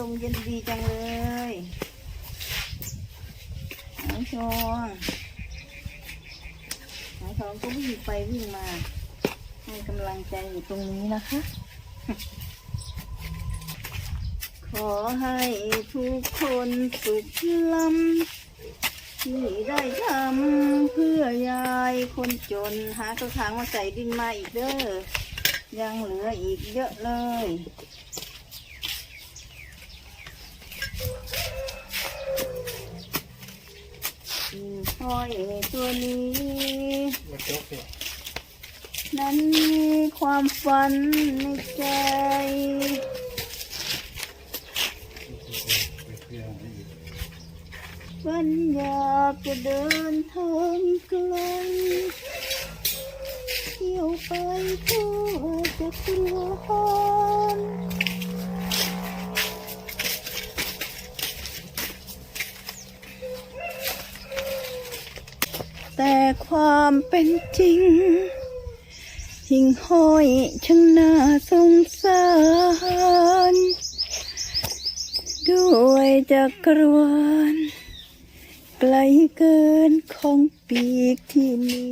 ลมเย็นดีจังเลยน้องชองน้องชองก็วิ่งไปวิ่งมา ให้กำลังใจอยู่ตรงนี้นะคะ ขอให้ทุกคนสุขล้ำที่ได้ทำเพื่อยายคนจน หากระถางมาใส่ดินมาอีกเด้อ ยังเหลืออีกเยอะเลย ห้อยตัวนี้ นั้นมีความฝันในใจฝันอยากจะเดินทางไกลเที่ยวไปทั่วจักรวาล แต่ความเป็นจริง หิ่งห้อยช่างน่าสงสาร ด้วยจักรวาลไกลเกินของปีกที่มี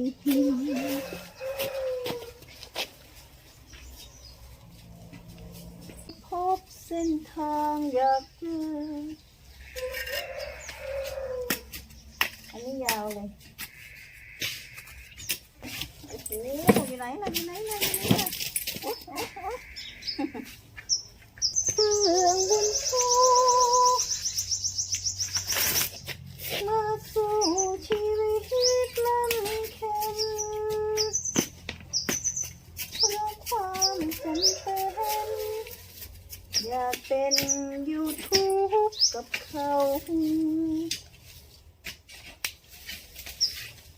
พบเส้นทางอยากเจอ อันนี้ยาวเลย โอ้อยู่ไหนล่ะอยู่ไหนล่ะอยู่ไหนล่ะโอ้โหเพื่องบุญชูมาสู่ชีวิตลำเค็ญเพราะความจำเป็นอยากเป็นยูทูบกับเขา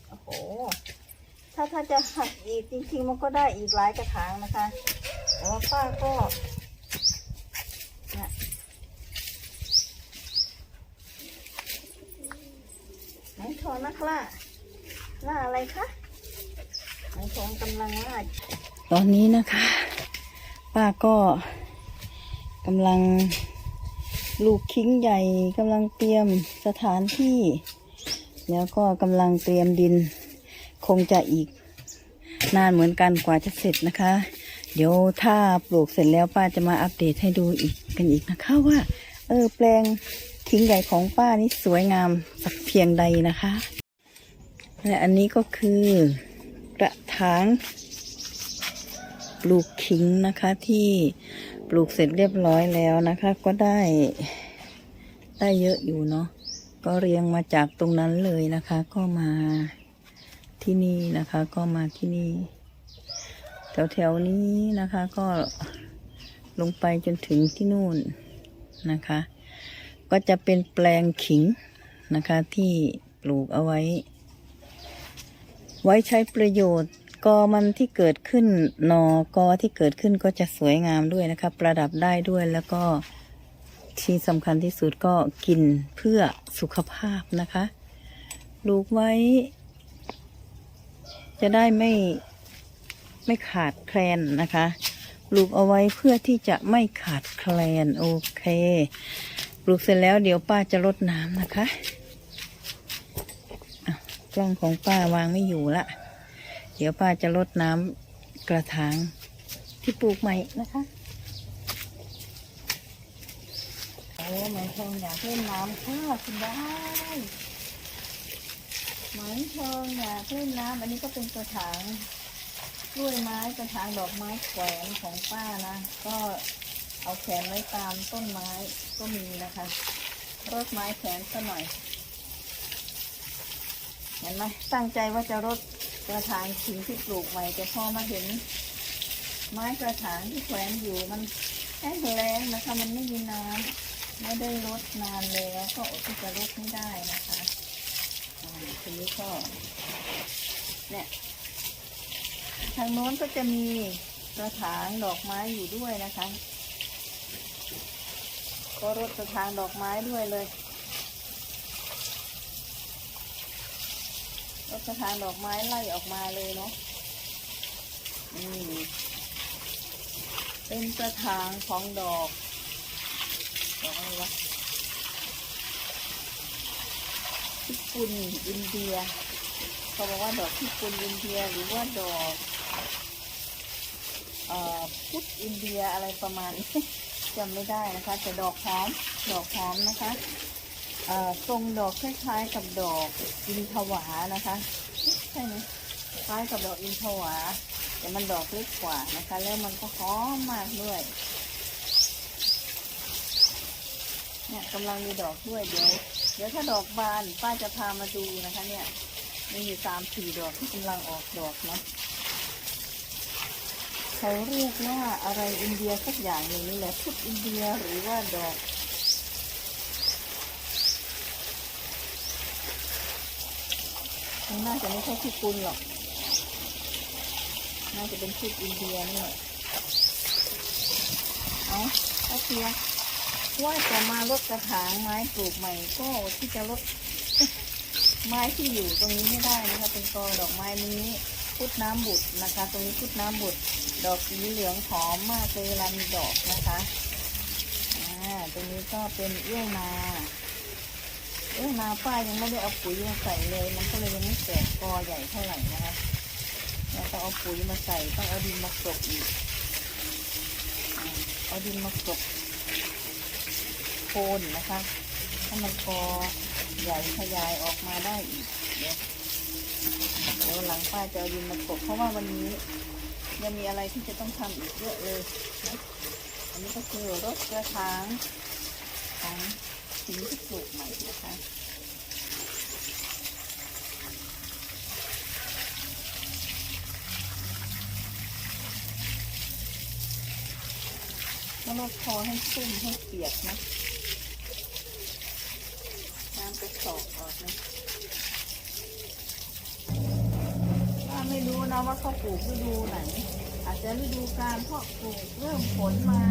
โอ้โห ถ้าถ้าจะหักอีกจริงๆมันก็ได้อีกหลายกระถางนะคะ แต่ว่าป้าก็นี่ไหนทองนักล่าล่าอะไรคะไหนทองกำลังล่าตอนนี้นะคะ ป้าก็กำลังลูกคิ้งใหญ่กำลังเตรียมสถานที่ แล้วก็กำลังเตรียมดิน คงจะอีกนานเหมือนกันกว่าจะเสร็จนะคะ เดี๋ยวถ้าปลูกเสร็จแล้วป้าจะมาอัปเดตให้ดูอีกกันอีกนะคะว่า เออแปลงทิ้งใหญ่ของป้านี่สวยงามสักเพียงใดนะคะ และอันนี้ก็คือกระถางปลูกขิงนะคะที่ปลูกเสร็จเรียบร้อยแล้วนะคะ ก็ได้ได้เยอะอยู่เนาะก็เรียงมาจากตรงนั้นเลยนะคะ ก็มา ที่นี่นะคะก็มาที่นี่ แถวแถวๆนี้นะคะก็ลงไปจนถึงที่นู่นนะคะ ก็จะเป็นแปลงขิงนะคะที่ปลูกเอาไว้ ไว้ใช้ประโยชน์กอมันที่เกิดขึ้นหนอกอที่เกิดขึ้นก็จะสวยงามด้วยนะคะ ประดับได้ด้วยแล้วก็ที่สำคัญที่สุดก็กินเพื่อสุขภาพนะคะ ปลูกไว้ จะได้ไม่ไม่ขาดแคลนนะคะปลูกเอาไว้เพื่อที่จะไม่ขาดแคลนโอเค ปลูกเสร็จแล้วเดี๋ยวป้าจะรดน้ำนะคะกล้องของป้าวางไม่อยู่ละเดี๋ยวป้าจะรดน้ำกระถางที่ปลูกใหม่นะคะโอ้ไหมทองอยากเล่นน้ำค่ะคุณได้ หมทองอยากเล่นน้ำอันนี้ก็เป็นกระถางกล้วยไม้กระถางดอกไม้แขวนของป้านะ ก็เอาแขวนไว้ตามต้นไม้ก็มีนะคะรดไม้แขวนซะหน่อย เห็นไหมตั้งใจว่าจะรดกระถางขิงที่ปลูกใหม่แต่พอมาเห็น ไม้กระถางที่แขวนอยู่มันแห้งแล้งนะคะมันไม่มีน้ำไม่ได้รดนานแล้วก็อดที่จะรดไม่ได้นะคะ ทีนี้ก็เนี่ยทางโน้นก็จะมีกระถางดอกไม้อยู่ด้วยนะคะ ก็รดกระถางดอกไม้ด้วยเลยรดกระถางดอกไม้ไล่ออกมาเลยเนาะนี่เป็นกระถางของดอกดอกอะไรวะ พิกุลอินเดียเขาบอกว่าดอกพิกุลอินเดียหรือว่าดอกอพุทธอินเดียอะไรประมาณนี้จำไม่ได้นะคะแต่ดอกหอมดอกหอมนะคะทรงดอกคล้ายๆกับดอกอินทวานะคะใช่ไหมคล้ายกับดอกอินทวา แต่มันดอกเล็กกว่านะคะ แล้วมันก็หอมมากด้วยเนี่ยกำลังมีดอกด้วยเดี๋ยว เดี๋ยวถ้าดอกบานป้าจะพามาดูนะคะ เนี่ยมีอยู่สามสี่ดอกที่กำลังออกดอกเนาะเขาเรียกว่าอะไรอินเดียสักอย่างหนึ่งนี่แหละพุทธอินเดียหรือว่าดอกมันน่าจะไม่ใช่ที่กุลหรอก น่าจะเป็นพุทธอินเดียนี่แหละเอาเอาเพีย ว่าจะมาลดกระถางไม้ปลูกใหม่ก็ที่จะลดไม้ที่อยู่ตรงนี้ไม่ได้นะคะ เป็นกอดอกไม้นี้พุทน้ำบุตรนะคะ ตรงนี้พุทน้ำบุตร ดอกสีเหลืองหอมมากเลยเวลามีดอกนะคะอ่าตรงนี้ก็เป็นเอื้องนาเอื้องนาป้ายังไม่ได้เอาปุ๋ยมาใส่เลย มันก็เลยยังไม่แตกกอใหญ่เท่าไหร่นะคะแต้องเอาปุ๋ยมาใส่ต้องเอาดินมากรบอีกอ่าเอาดินมากรบ โคนนะคะให้มันกอใหญ่ขยายออกมาได้อีกเดี๋ยวเดี๋ยวหลังป้าจะเอาดินมากบเพราะว่าวันนี้ยังมีอะไรที่จะต้องทำอีกเยอะเลยนะอันนี้ก็คือรถกระถางของสิ่งที่ปลูกใหม่นะคะแล้วเราพอให้ชุ่มให้เปียกนะ น้ำจะสอกออกนะป้าไม่รู้ นะว่าเขาปลูกฤดูไหน อาจจะฤดูการเพาะปลูกเริ่มฝนมา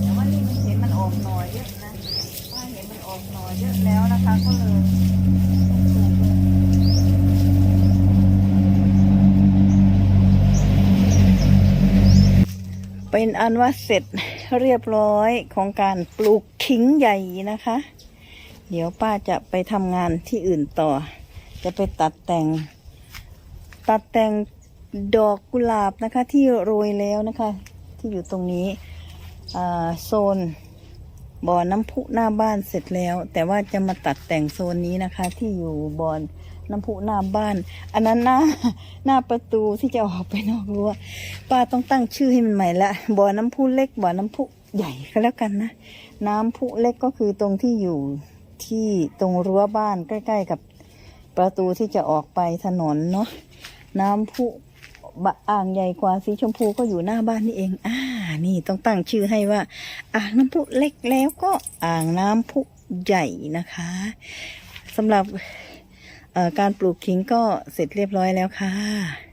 แต่ว่านี่มันเห็นมันออกหน่อยเยอะนะป้าเห็นมันออกหน่อยเยอะแล้วนะคะก็เลยเป็นอันว่าเสร็จเรียบร้อยของการปลูกขิงใหญ่นะคะ เดี๋ยวป้าจะไปทำงานที่อื่นต่อ จะไปตัดแต่ง ตัดแต่ง ดอกกุหลาบนะคะที่โรยแล้วนะคะ ที่อยู่ตรงนี้โซนบ่อน้ำพุหน้าบ้านเสร็จแล้ว แต่ว่าจะมาตัดแต่งโซนนี้นะคะ ที่อยู่บ่อน้ำพุหน้าบ้าน อันนั้นหน้าหน้าประตูที่จะออกไปนอกรั้วป้าต้องตั้งชื่อให้มันใหม่ละบ่อน้ำพุเล็กบ่อน้ำพุใหญ่ก็แล้วกันนะ น้ำพุเล็กก็คือตรงที่อยู่ที่ตรงรั้วบ้านใกล้ ๆ กับประตูที่จะออกไปถนนเนาะน้ำพุ อ่างใหญ่กว่าสีชมพูก็อยู่หน้าบ้านนี่เอง อ่า นี่ต้องตั้งชื่อให้ว่า อ่างน้ำพุเล็กแล้วก็อ่างน้ำพุใหญ่นะคะสำหรับการปลูกขิงก็เสร็จเรียบร้อยแล้วค่ะ